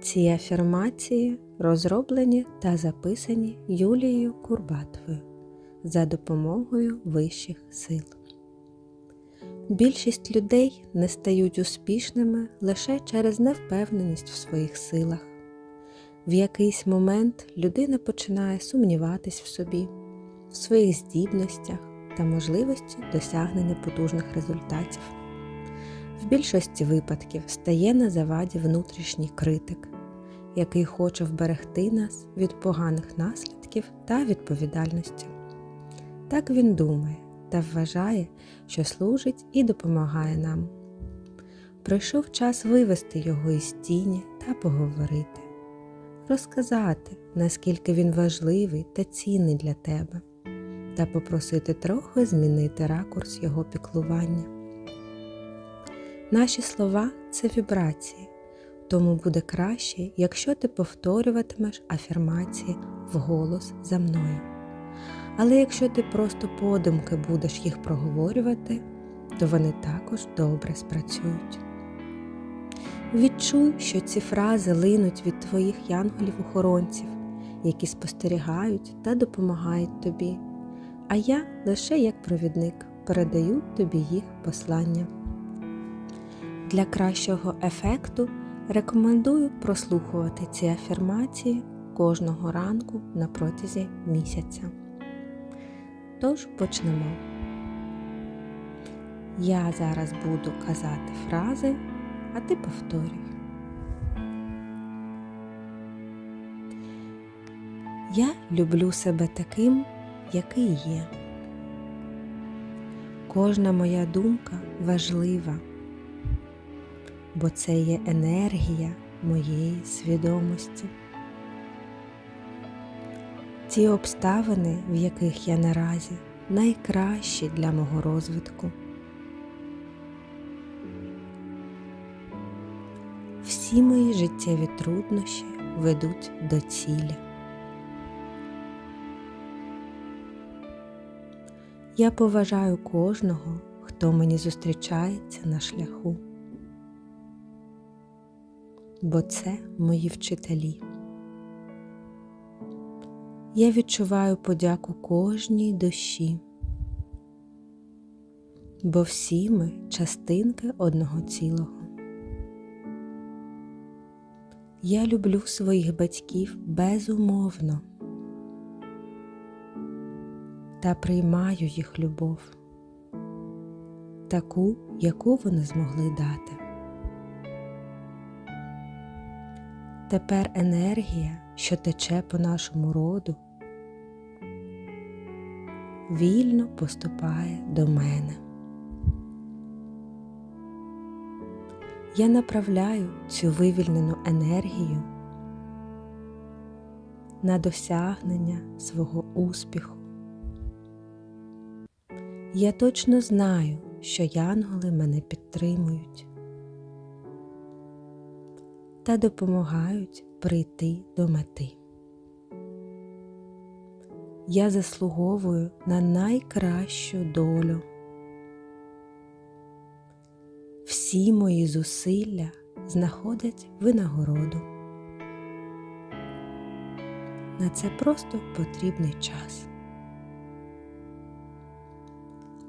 Ці афірмації розроблені та записані Юлією Курбатовою за допомогою вищих сил. Більшість людей не стають успішними лише через невпевненість в своїх силах. В якийсь момент людина починає сумніватись в собі, в своїх здібностях та можливості досягнення потужних результатів. Більшості випадків стає на заваді внутрішній критик, який хоче вберегти нас від поганих наслідків та відповідальності. Так він думає та вважає, що служить і допомагає нам. Прийшов час вивести його із тіні та поговорити, розказати, наскільки він важливий та цінний для тебе, та попросити трохи змінити ракурс його піклування. Наші слова це вібрації, тому буде краще, якщо ти повторюватимеш афірмації вголос за мною. Але якщо ти просто подумки будеш їх проговорювати, то вони також добре спрацюють. Відчуй, що ці фрази линуть від твоїх янголів-охоронців, які спостерігають та допомагають тобі, а я лише як провідник передаю тобі їх послання. Для кращого ефекту рекомендую прослухувати ці афірмації кожного ранку на протязі місяця. Тож почнемо. Я зараз буду казати фрази, а ти повторюй. Я люблю себе таким, який є. Кожна моя думка важлива, бо це є енергія моєї свідомості. Ті обставини, в яких я наразі, найкращі для мого розвитку. Всі мої життєві труднощі ведуть до цілі. Я поважаю кожного, хто мені зустрічається на шляху, бо це мої вчителі. Я відчуваю подяку кожній душі, бо всі ми частинки одного цілого. Я люблю своїх батьків безумовно та приймаю їх любов, таку, яку вони змогли дати. Тепер енергія, що тече по нашому роду, вільно поступає до мене. Я направляю цю вивільнену енергію на досягнення свого успіху. Я точно знаю, що янголи мене підтримують та допомагають прийти до мети. Я заслуговую на найкращу долю. Всі мої зусилля знаходять винагороду. На це просто потрібний час.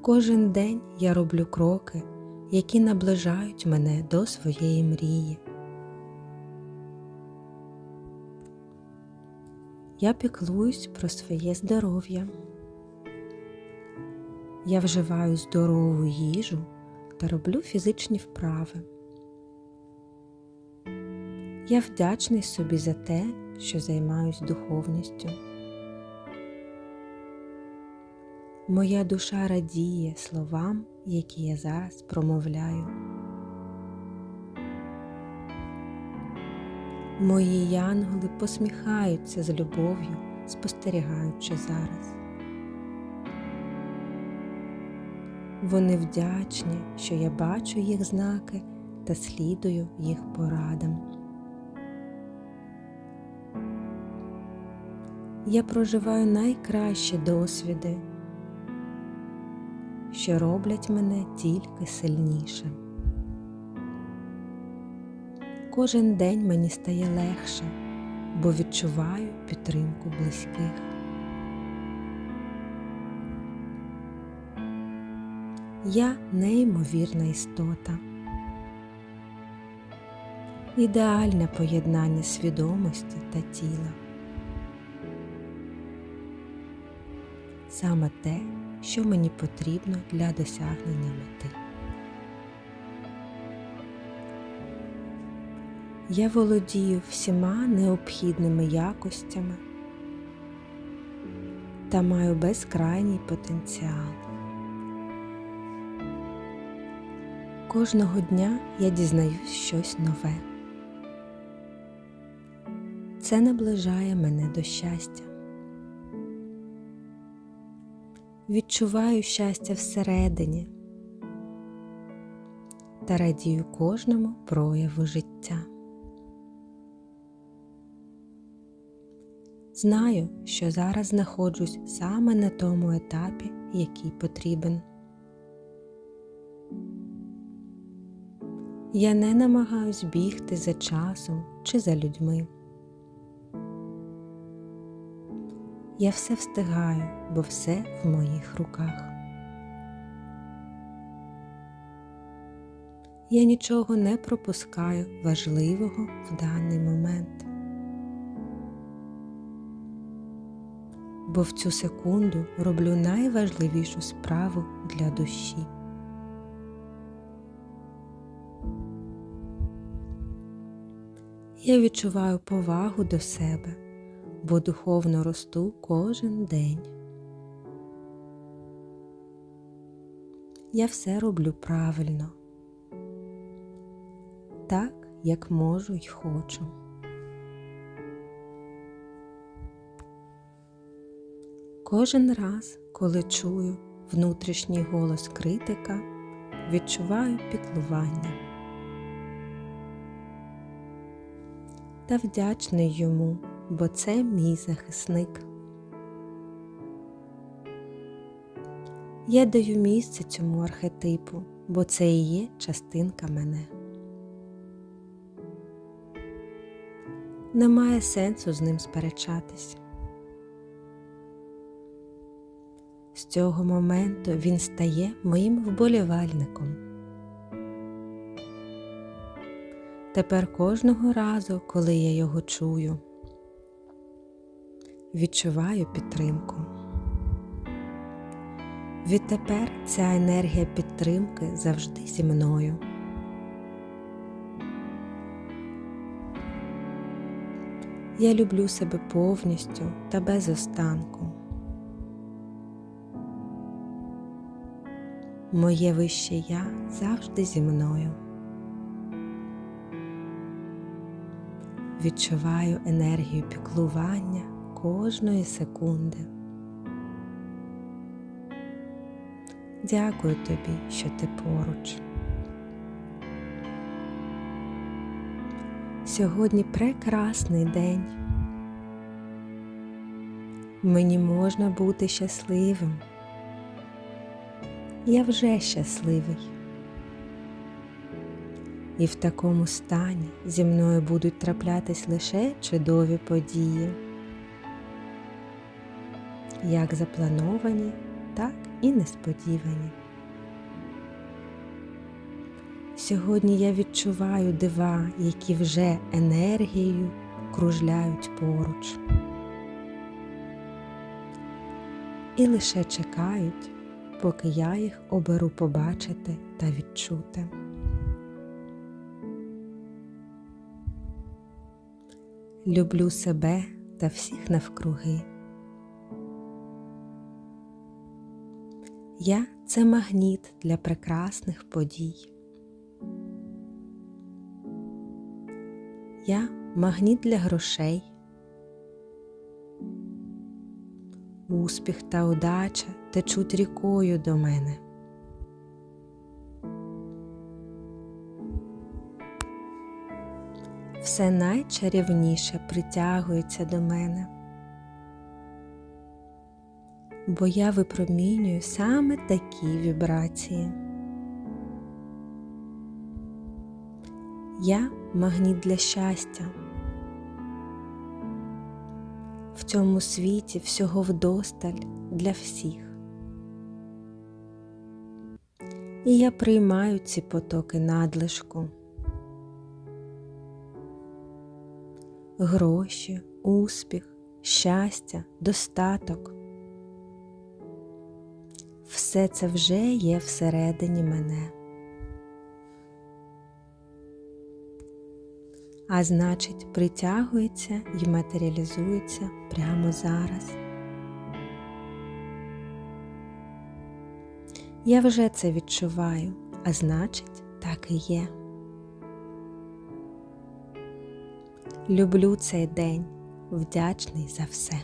Кожен день я роблю кроки, які наближають мене до своєї мрії. Я піклуюсь про своє здоров'я. Я вживаю здорову їжу та роблю фізичні вправи. Я вдячний собі за те, що займаюсь духовністю. Моя душа радіє словам, які я зараз промовляю. Мої янголи посміхаються з любов'ю, спостерігаючи зараз. Вони вдячні, що я бачу їх знаки та слідую їх порадам. Я проживаю найкращі досвіди, що роблять мене тільки сильнішим. Кожен день мені стає легше, бо відчуваю підтримку близьких. Я неймовірна істота. Ідеальне поєднання свідомості та тіла. Саме те, що мені потрібно для досягнення мети. Я володію всіма необхідними якостями та маю безкрайній потенціал. Кожного дня я дізнаюсь щось нове. Це наближає мене до щастя. Відчуваю щастя всередині та радію кожному прояву життя. Знаю, що зараз знаходжусь саме на тому етапі, який потрібен. Я не намагаюсь бігти за часом чи за людьми. Я все встигаю, бо все в моїх руках. Я нічого не пропускаю важливого в даний момент. Бо в цю секунду роблю найважливішу справу для душі. Я відчуваю повагу до себе, бо духовно росту кожен день. Я все роблю правильно, так, як можу й хочу. Кожен раз, коли чую внутрішній голос критика, відчуваю піклування та вдячний йому, бо це мій захисник. Я даю місце цьому архетипу, бо це і є частинка мене. Немає сенсу з ним сперечатись. Цього моменту він стає моїм вболівальником. Тепер кожного разу, коли я його чую, відчуваю підтримку. Відтепер ця енергія підтримки завжди зі мною. Я люблю себе повністю та без останку. Моє вище я завжди зі мною. Відчуваю енергію піклування кожної секунди. Дякую тобі, що ти поруч. Сьогодні прекрасний день. Мені можна бути щасливим. Я вже щасливий. І в такому стані зі мною будуть траплятись лише чудові події, як заплановані, так і несподівані. Сьогодні я відчуваю дива, які вже енергією кружляють поруч і лише чекають, поки я їх оберу побачити та відчути. Люблю себе та всіх навкруги. Я це магніт для прекрасних подій. Я магніт для грошей. Успіх та удача течуть рікою до мене. Все найчарівніше притягується до мене, бо я випромінюю саме такі вібрації. Я магніт для щастя. В цьому світі всього вдосталь для всіх. І я приймаю ці потоки надлишку. Гроші, успіх, щастя, достаток. Все це вже є всередині мене. А значить, притягується і матеріалізується прямо зараз. Я вже це відчуваю, а значить, так і є. Люблю цей день, вдячний за все.